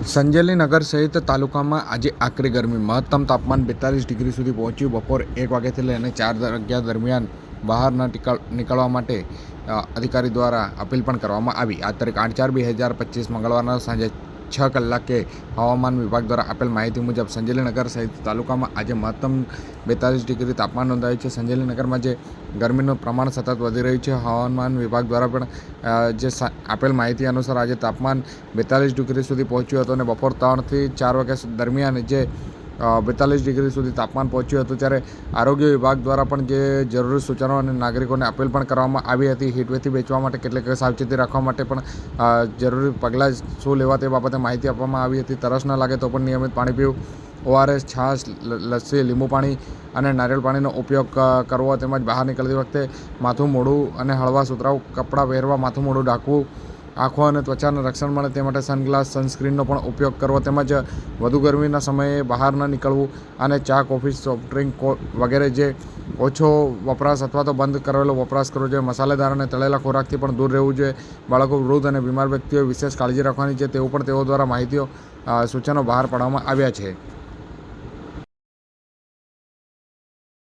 સંજેલી નગર સહિત તાલુકામાં આજે આકરી ગરમી. મહત્તમ તાપમાન બેતાલીસ ડિગ્રી સુધી પહોંચ્યું. બપોર એક વાગ્યાથી લઈને ચાર વાગ્યા દરમિયાન બહાર ન નીકળવા માટે અધિકારી દ્વારા અપીલ પણ કરવામાં આવી. આ તારીખ આઠ ચાર બે હજાર પચીસ મંગળવારના સાંજે છ કલાકે હવામાન વિભાગ દ્વારા આપેલ માહિતી મુજબ સંજેલીનગર સહિત તાલુકામાં આજે મહત્તમ બેતાલીસ ડિગ્રી તાપમાન નોંધાયું છે. સંજેલીનગરમાં જે ગરમીનું પ્રમાણ સતત વધી રહ્યું છે, હવામાન વિભાગ દ્વારા પણ જે આપેલ માહિતી અનુસાર આજે તાપમાન બેતાલીસ ડિગ્રી સુધી પહોંચ્યું હતું અને બપોર ત્રણથી ચાર વાગ્યા દરમિયાન જે બેતાલીસ ડિગ્રી સુધી તાપમાન પહોંચ્યું હતું ત્યારે આરોગ્ય વિભાગ દ્વારા પણ જે જરૂરી સૂચનો અને નાગરિકોને અપીલ પણ કરવામાં આવી હતી હીટવેથી બચવા માટે કેટલીક સાવચેતી રાખવા માટે પણ જરૂરી પગલાં શું લેવા તે બાબતે માહિતી આપવામાં આવી હતી. તરસ ન લાગે તો પણ નિયમિત પાણી પીવું. ઓઆરએસ, છાશ લસ્સી, લીંબુ પાણી અને નારિયેળ પાણીનો ઉપયોગ કરવો તેમજ બહાર નીકળતી વખતે માથું મોઢું અને હળવા સુતરાઉ કપડાં પહેરવા, માથું મોઢું ઢાંકવું આંખો અને ત્વચાના રક્ષણ મળે તે માટે સનગ્લાસ, સનસ્ક્રીનનો પણ ઉપયોગ કરવો તેમજ વધુ ગરમીના સમયે બહાર ન નીકળવું અને ચા, કોફી, સોફ્ટ ડ્રિંક વગેરે જે ઓછો વપરાશ અથવા તો બંધ કરેલો વપરાશ કરવો જોઈએ. મસાલેદાર અને તળેલા ખોરાકથી પણ દૂર રહેવું જોઈએ. બાળકો વૃદ્ધ અને બીમાર વ્યક્તિઓએ વિશેષ કાળજી રાખવાની છે. તેવું પણ તેઓ દ્વારા માહિતીઓ સૂચનો બહાર પાડવામાં આવ્યા છે.